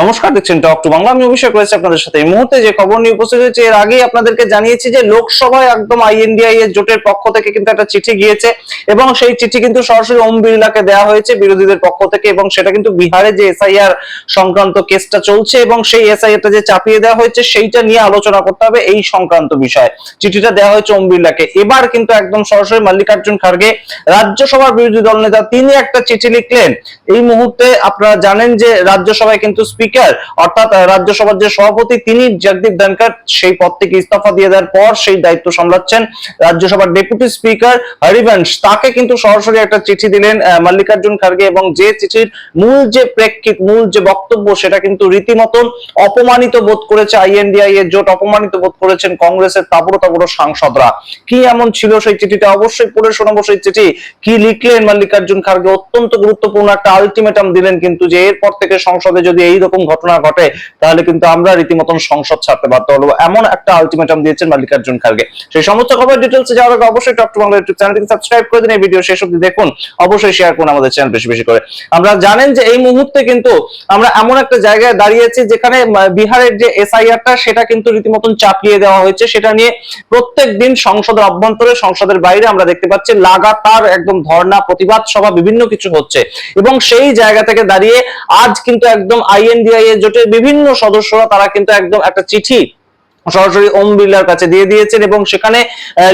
নমস্কার, দেখছেন টক টু বাংলা আমি অভিষেক রয়েছে আপনাদের সাথে। এই মুহূর্তে যে খবর নিয়ে উপস্থিত হয়েছে, এর আগেই আপনাদেরকে জানিয়েছি যে লোকসভায় একদম আইএনডিআই এর জোটের পক্ষ থেকে কিন্তু একটা চিঠি গিয়েছে এবং সেই চিঠি কিন্তু সরাসরি ওম বিড়লাকে দেওয়া হয়েছে বিরোধীদের পক্ষ থেকে এবং সেটা কিন্তু বিহারে যে এসআইআর সংক্রান্ত কেসটা চলছে এবং সেই এসআইআরটা যে চাপিয়ে দেওয়া হয়েছে, সেইটা নিয়ে আলোচনা করতে হবে এই সংক্রান্ত বিষয়। চিঠিটা দেওয়া হয়েছে ওম বিড়লাকে। এবার কিন্তু একদম সরাসরি মল্লিকার্জুন খার্গে রাজ্যসভার বিরোধী দল নেতা, তিনি একটা চিঠি লিখলেন। এই মুহূর্তে আপনারা জানেন যে রাজ্যসভায় কিন্তু স্পিকার অর্থাৎ রাজ্যসভার যে সভাপতি, তিনি জগদীপ ধনকর সেই পদ থেকে ইস্তফা দিয়ে দেওয়ার পর সেই দায়িত্ব সামলাচ্ছেন রাজ্যসভার ডেপুটি স্পিকার হরিবংশ। তাকে কিন্তু সরাসরি একটা চিঠি দিলেন মল্লিকার্জুন খার্গে এবং যে চিঠির মূল যে প্রেক্ষিত, মূল যে বক্তব্য, সেটা কিন্তু রীতিমতন অপমানিত বোধ করেছে আইএনডিআই এর জোট, অপমানিত বোধ করেছেন কংগ্রেসের তাবড়ো তাবড়ো সাংসদরা। কি এমন ছিল সেই চিঠিটা? অবশ্যই পড়ে শোনাবো সেই চিঠি। কি লিখলেন মল্লিকার্জুন খার্গে? অত্যন্ত গুরুত্বপূর্ণ একটা আলটিমেটাম দিলেন কিন্তু যে এরপর থেকে সংসদে যদি এই রকম ঘটনা ঘটে, তাহলে কিন্তু আমরা রীতিমতন সংসদ ছাড়তে বাধ্য হব। এমন একটা আলটিমেটাম দিয়েছেন মল্লিকার্জুন খার্গে সেই সমস্ত খবর ডিটেলস যাওয়ার আগে অবশ্যই টক টু বাংলা ইউটিউব চ্যানেলটিকে সাবস্ক্রাইব করে দিন। এই ভিডিও শেষ অবধি দেখুন। অবশ্যই শেয়ার করুন আমাদের চ্যানেল বেশি বেশি করে। আমরা জানেন যে এই মুহূর্তে কিন্তু আমরা এমন একটা জায়গায় দাঁড়িয়েছি যেখানে বিহারের যে এসআইআরটা সেটা কিন্তু রীতিমতন চাপিয়ে দেওয়া হয়েছে। সেটা নিয়ে প্রত্যেক দিন সংসদের অভ্যন্তরে, সংসদের বাইরে আমরা দেখতে পাচ্ছি লাগাতার একদম ধর্ণা প্রতিবাদ সভা বিভিন্ন কিছু হচ্ছে। এবং সেই জায়গা থেকে দাঁড়িয়ে আজ কিন্তু একদম আইএনডিআই এর জোটের বিভিন্ন সদস্যরা তারা কিন্তু একদম একটা চিঠি সরাসরি ওম বিড়লার কাছে দিয়ে দিয়েছেন এবং সেখানে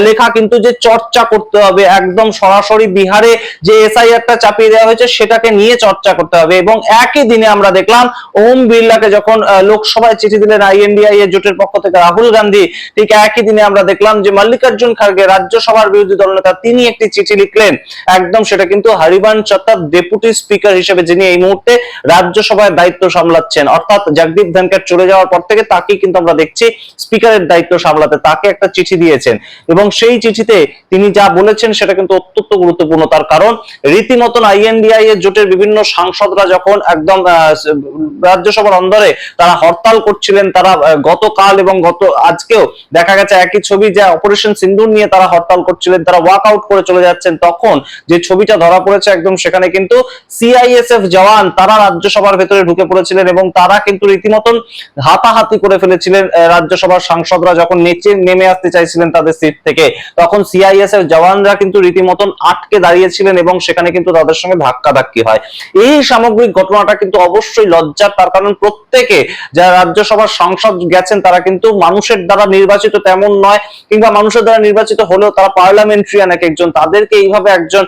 লেখা কিন্তু যে চর্চা করতে হবে, একদম সরাসরি বিহারে যে এসআইআরটা চাপিয়ে দেওয়া হয়েছে সেটাকে নিয়ে চর্চা করতে হবে এবং একই দিনে আমরা দেখলাম ওম বিড়লাকে যখন লোকসভায় চিঠি দিলেন আইএনডিআই এর জোটের পক্ষ থেকে রাহুল গান্ধী, ঠিক একই দিনে আমরা দেখলাম যে মল্লিকার্জুন খার্গে রাজ্যসভার বিরোধী দলনেতা তিনি একটি চিঠি লিখলেন। একদম সেটা কিন্তু হরিবংশ অর্থাৎ ডেপুটি স্পিকার হিসেবে যিনি এই মুহূর্তে রাজ্যসভায় দায়িত্ব সামলাচ্ছেন। অর্থাৎ জগদীপ ধনকর চলে যাওয়ার পর থেকে তাকেই কিন্তু আমরা দেখছি স্পিকারের দায়িত্ব সামলাতে তাকে একটা চিঠি দিয়েছেন। এবং সেই চিঠিতে তিনি যা বলেছেন সেটা কিন্তু অত্যন্ত গুরুত্বপূর্ণ। তার কারণ রীতিমতন আইএনডিআই এর জোটের বিভিন্ন সাংসদরা যখন একদম রাজ্যসভার অন্দরে তারা হরতাল করছিলেন তারা গতকাল এবং গত আজকেও দেখা গেছে একই ছবি যে অপারেশন সিন্দুর নিয়ে তারা হরতাল করছিলেন তারা ওয়াক আউট করে চলে যাচ্ছেন। তখন যে ছবিটা ধরা পড়েছে একদম সেখানে কিন্তু সিআইএসএফ জওয়ান তারা রাজ্যসভার ভেতরে ঢুকে পড়েছিলেন এবং তারা কিন্তু রীতিমতন হাতাহাতি করে ফেলেছিলেন আহ, রাজ্যসভার সাংসদরা যখন নিচে নেমে আসতে চাইছিলেন তাদের সিট থেকে, তখন সিআইএসএফ জওয়ানরা কিন্তু রীতিমতন আটকে দাঁড়িয়েছিলেন এবং সেখানে কিন্তু তাদের সঙ্গে ধাক্কা ধাক্কি হয়। এই সামগ্রিক ঘটনাটা কিন্তু অবশ্যই লজ্জার, তার কারণ প্রত্যেকে যারা রাজ্যসভার সাংসদ গেছেন, তারা কিন্তু মানুষের দ্বারা নির্বাচিত তেমন নয়, কিংবা মানুষের দ্বারা নির্বাচিত হলেও তারা পার্লামেন্টারিয়ান এক একজন তাদেরকে এইভাবে একজন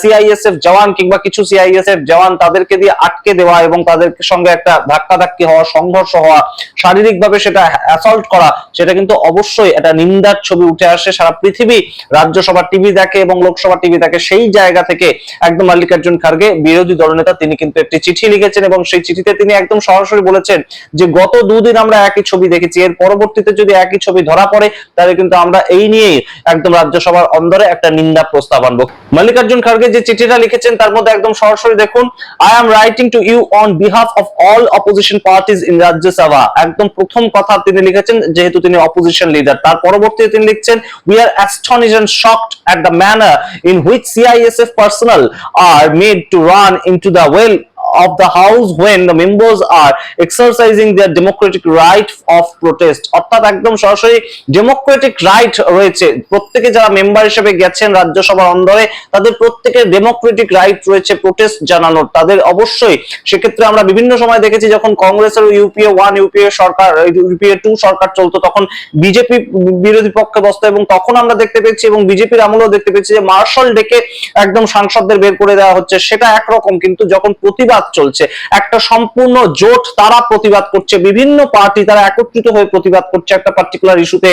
সিআইএসএফ জওয়ান কিংবা কিছু সিআইএসএফ জওয়ান তাদেরকে দিয়ে আটকে দেওয়া এবং তাদের সঙ্গে একটা ধাক্কা ধাক্কি হওয়া, সংঘর্ষ হওয়া, শারীরিকভাবে সেটা অ্যাসল্ট করা, সেটা কিন্তু অবশ্যই একটা নিন্দার ছবি উঠে আসে। সারা পৃথিবী রাজ্যসভার টিভি দেখে এবং লোকসভা টিভি দেখে সেই জায়গা থেকে একদম মল্লিকার্জুন খার্গে বিরোধী দলনেতা তিনি কিন্তু একটি চিঠি লিখেছেন এবং সেই চিঠিতে তিনি একদম সরাসরি বলেছেন যে, গত দুদিন আমরা একই ছবি দেখেছি। এর পরবর্তীতে যদি একই ছবি ধরা পড়ে, তাহলে কিন্তু আমরা এই নিয়েই একদম রাজ্যসভার অন্দরে একটা নিন্দা প্রস্তাব আনব। মল্লিকার্জুন খার্গে যে চিঠিটা লিখেছেন, তার মধ্যে একদম সরাসরি দেখুন I am writing to you on behalf of all opposition parties in Rajya Sabha একদম প্রথম কথা তিনি লিখেছেন যেহেতু তিনি অপোজিশন লিডার তার পরবর্তীতে তিনি লিখছেন we are astonished and shocked at the manner in which CISF personnel are made to run into the well of the house when the members are exercising their democratic right of protest. অর্থাৎ একদম সরাসরি Democratic right রয়েছে। প্রত্যেকে যারা member হিসেবে গেছেন রাজ্যসভার অন্দরে, তাদের প্রত্যেকের ডেমোক্রেটিক রাইট রয়েছে প্রোটেস্ট জানানোর। তাদের অবশ্যই সেক্ষেত্রে আমরা বিভিন্ন সময় দেখেছি যখন কংগ্রেসের ইউপিএ ওয়ান ইউপিএ সরকার ইউপিএ টু সরকার চলতো, তখন বিজেপি বিরোধী পক্ষে বসতো এবং তখন আমরা দেখতে পেয়েছি এবং বিজেপির আমলেও দেখতে পেয়েছি যে মার্শাল ডেকে একদম সাংসদদের বের করে দেওয়া হচ্ছে। সেটা একরকম, কিন্তু যখন প্রতিবাদ চলছে। একটা সম্পূর্ণ জোট তারা প্রতিবাদ করছে। বিভিন্ন পার্টি তারা একত্রিত হয়ে প্রতিবাদ করছে একটা পার্টিকুলার ইস্যুতে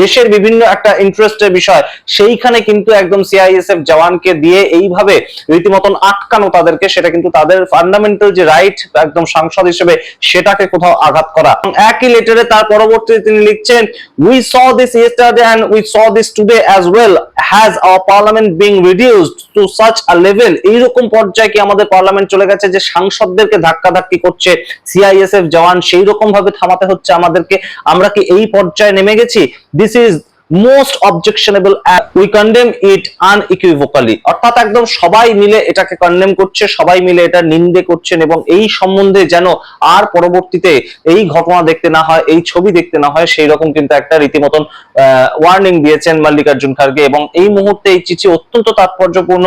দেশের বিভিন্ন একটা ইন্টারেস্টের বিষয়, সেইখানে কিন্তু একদম সিআইএসএফ জওয়ানকে দিয়ে এইভাবে রীতিমতন আটকানো তাদেরকে, সেটা কিন্তু তাদের ফান্ডামেন্টাল যে রাইট একদম সাংসদ হিসেবে সেটাকে কোথাও আঘাত করা। একই লেটারে তার পরবর্তীতে তিনি লিখছেন we saw this yesterday and we saw this today as well has our parliament being reduced to such a level এইরকম পর্যায়ে কি আমাদের পার্লামেন্ট চলে গেছে যে সাংসদদেরকে ধাক্কা ধাক্কি করছে সিআইএসএফ জওয়ান সেই রকম ভাবে থামাতে হচ্ছে আমাদেরকে। আমরা কি এই পর্যায়ে নেমে গেছি? This is most objectionable we condemn it unequivocally অর্থাৎ একদম সবাই মিলে এটাকে কন্ডেম করছে, সবাই মিলে এটা নিন্দে করছেন এবং এই সম্বন্ধে যেন আর পরবর্তীতে এই ঘটনা দেখতে না হয়, এই ছবি দেখতে না হয় সেই রকম কিন্তু একটা রীতিমতন ওয়ার্নিং দিয়েছেন মল্লিকার্জুন খার্গে এবং এই মুহূর্তে এই চিঠি অত্যন্ত তাৎপর্যপূর্ণ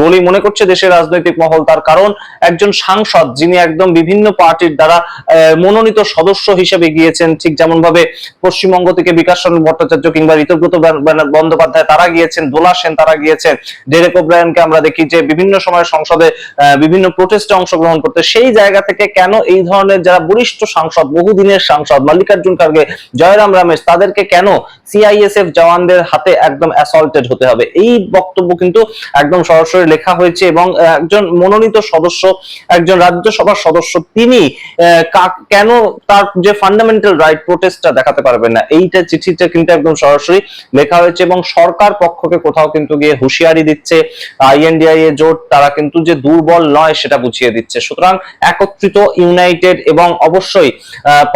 বলেই মনে করছে দেশের রাজনৈতিক মহল। তার কারণ, একজন সাংসদ যিনি একদম বিভিন্ন পার্টির দ্বারা মনোনীত সদস্য হিসেবে গিয়েছেন, ঠিক যেমন ভাবে পশ্চিমবঙ্গ থেকে বিকাশ ভট্টাচার্য কিংবা ঋতব্রত বন্দ্যোপাধ্যায় তারা গিয়েছেন, দোলা সেন তারা গিয়েছেন, ডেরেক ওব্রায়নকে আমরা দেখি যে বিভিন্ন সময় সংসদে বিভিন্ন প্রোটেস্টে অংশগ্রহণ করতে, সেই জায়গা থেকে কেন এই ধরনের যারা বরিষ্ঠ সাংসদ, বহুদিনের সাংসদ, মল্লিকার্জুন খার্গে, জয়রাম রমেশ, তাদেরকে কেন সিআইএসএফ জওয়ানদের হাতে একদম অ্যাসল্টেড হতে হবে। এই বক্তব্য কিন্তু একদম সরাসরি লেখা হয়েছে এবং একজন মনোনীত সদস্য, একজন রাজ্যসভার সদস্য, তিনি কেন তার যে ফান্ডামেন্টাল রাইট প্রোটেস্টটা দেখাতে পারবেন না, এইটা চিঠিটা কিন্তু একদম সরাসরি লেখা হয়েছে এবং সরকার পক্ষকে কোথাও কিন্তু গিয়ে হুঁশিয়ারি দিচ্ছে আইএনডিআই এ জোট, তারা কিন্তু যে দুর্বল নয় সেটা বুঝিয়ে দিচ্ছে। সুতরাং একত্রিত ইউনাইটেড এবং অবশ্যই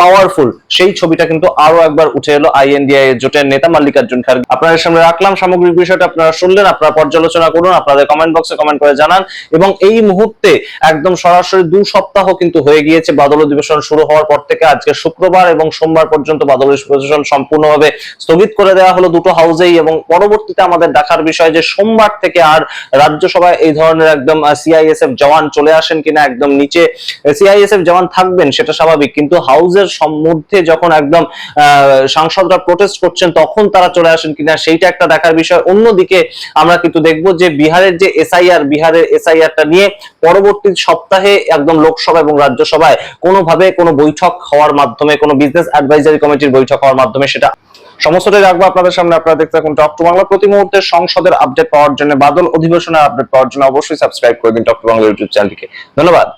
পাওয়ারফুল সেই ছবিটা কিন্তু আরও একবার উঠে এলো আইএনডিআই এর জোটের নেতা মল্লিকার্জুন খার্গে। আপনাদের সামনে রাখলাম সামগ্রিক বিষয়টা, আপনারা শুনলেন, আপনারা পর্যালোচনা করুন, আপনাদের কমেন্ট বক্সে কমেন্ট করে জানান। এবং এই মুহূর্তে একদম সরাসরি দু সপ্তাহ কিন্তু হয়ে গিয়েছে বাদল অধিবেশন শুরু হওয়ার পর থেকে। আজকে শুক্রবার এবং সোমবার পর্যন্ত বাদল অধিবেশন সম্পূর্ণভাবে স্থগিত করে দেওয়া হলো দুটো হাউসেই এবং পরবর্তীতে আমাদের দেখার বিষয় যে সোমবার থেকে আর রাজ্যসভায় এই ধরনের একদম সিআইএসএফ জওয়ান চলে আসেন কিনা একদম নিচে। সিআইএসএফ জওয়ান থাকবেন, সেটা স্বাভাবিক। কিন্তু হাউসের সম- মধ্যে যখন একদম সাংসদরা প্রোটেস্ট করছেন তখন তারা চলে আসেন কিনা সেইটা একটা দেখার বিষয়। অন্যদিকে আমরা কিন্তু দেখব যে বিহারের যে এসআইআর, বিহারের এসআইআরটা নিয়ে পরবর্তী সপ্তাহে একদম লোকসভা এবং রাজ্যসভায় কোনোভাবে কোনো বৈঠক হওয়ার মাধ্যমে, কোনো বিজনেস অ্যাডভাইজারি কমিটির বৈঠক হওয়ার মাধ্যমে সেটা সমস্তটাই রাখব আপনাদের সামনে। আপনারা দেখতে থাকুন টক টু বাংলা প্রতি মুহূর্তে সংসদের আপডেট পাওয়ার জন্য, বাদল অধিবেশনের আপডেট পাওয়ার জন্য অবশ্যই সাবস্ক্রাইব করে দিন টক টু বাংলা ইউটিউব চ্যানেলটিকে ধন্যবাদ।